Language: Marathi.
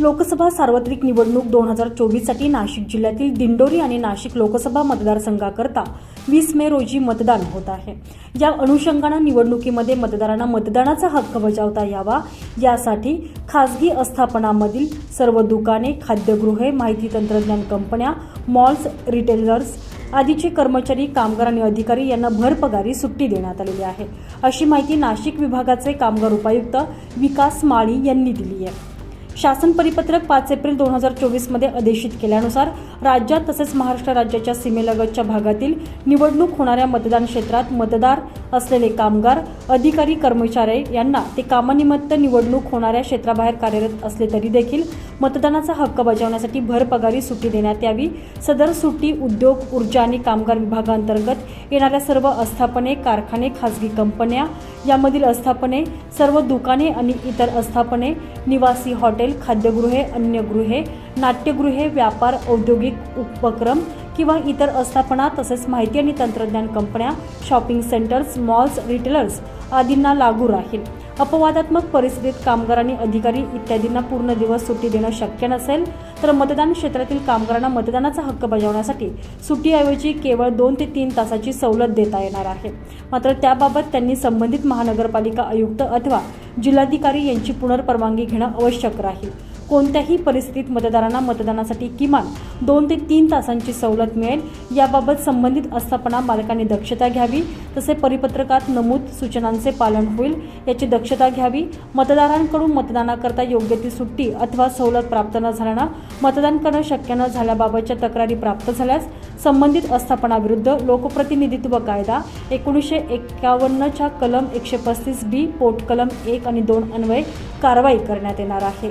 लोकसभा सार्वत्रिक निवडणूक दोन हजार चोवीससाठी नाशिक जिल्ह्यातील दिंडोरी आणि नाशिक लोकसभा मतदारसंघाकरता वीस मे रोजी मतदान होत आहे. या अनुषंगानं निवडणुकीमध्ये मतदारांना मतदानाचा हक्क बजावता यावा. यासाठी खासगी आस्थापनामधील सर्व दुकाने खाद्यगृहे माहिती तंत्रज्ञान कंपन्या मॉल्स रिटेलर्स आदीचे कर्मचारी कामगार आणि अधिकारी यांना भरपगारी सुट्टी देण्यात आलेली आहे. अशी माहिती नाशिक विभागाचे कामगार उपायुक्त विकास माळी यांनी दिली आहे. शासन परिपत्रक पाच एप्रिल दोन हजार चोवीसमध्ये आदेशित केल्यानुसार राज्यात तसेच महाराष्ट्र राज्याच्या सीमेलगतच्या भागातील निवडणूक होणाऱ्या मतदान क्षेत्रात मतदार असलेले कामगार अधिकारी कर्मचारी यांना ते कामानिमित्त निवडणूक होणाऱ्या क्षेत्राबाहेर कार्यरत असले तरी देखील मतदानाचा हक्क बजावण्यासाठी भरपगारी सुट्टी देण्यात यावी. सदर सुट्टी उद्योग ऊर्जा आणि कामगार विभागांतर्गत येणाऱ्या सर्व आस्थापने कारखाने खासगी कंपन्या यामधील आस्थापने सर्व दुकाने आणि इतर आस्थापने निवासी हॉटेल खाद्यगृहे अन्य गृहे नाट्यगृहे व्यापार औद्योगिक उपक्रम किंवा इतर आस्थापना तसेच माहिती आणि तंत्रज्ञान कंपन्या शॉपिंग सेंटर्स मॉल्स रिटेलर्स आदींना लागू राहील. अपवादात्मक परिस्थितीत कामगार आणि अधिकारी इत्यादींना पूर्ण दिवस सुट्टी देणं शक्य नसेल तर मतदान क्षेत्रातील कामगारांना मतदानाचा हक्क बजावण्यासाठी सुट्टीऐवजी केवळ दोन ते तीन तासाची सवलत देता येणार आहे. मात्र त्याबाबत त्यांनी संबंधित महानगरपालिका आयुक्त अथवा जिल्हाधिकारी यांची पुनर्परवानगी घेणं आवश्यक राहील. कोणत्याही परिस्थितीत मतदारांना मतदानासाठी किमान दोन ते तीन तासांची सवलत मिळेल. याबाबत संबंधित आस्थापना मालकांनी दक्षता घ्यावी तसे परिपत्रकात नमूद सूचनांचे पालन होईल. याची दक्षता घ्यावी. मतदारांकडून मतदानाकरता योग्य ती सुट्टी अथवा सवलत प्राप्त न झाल्यानं मतदान करणं शक्य न झाल्याबाबतच्या तक्रारी प्राप्त झाल्यास संबंधित आस्थापनाविरुद्ध लोकप्रतिनिधित्व कायदा एकोणीसशे एक्कावन्नच्या कलम एकशे पस्तीस बी पोट कलम एक आणि दोन अन्वये कारवाई करण्यात येणार आहे.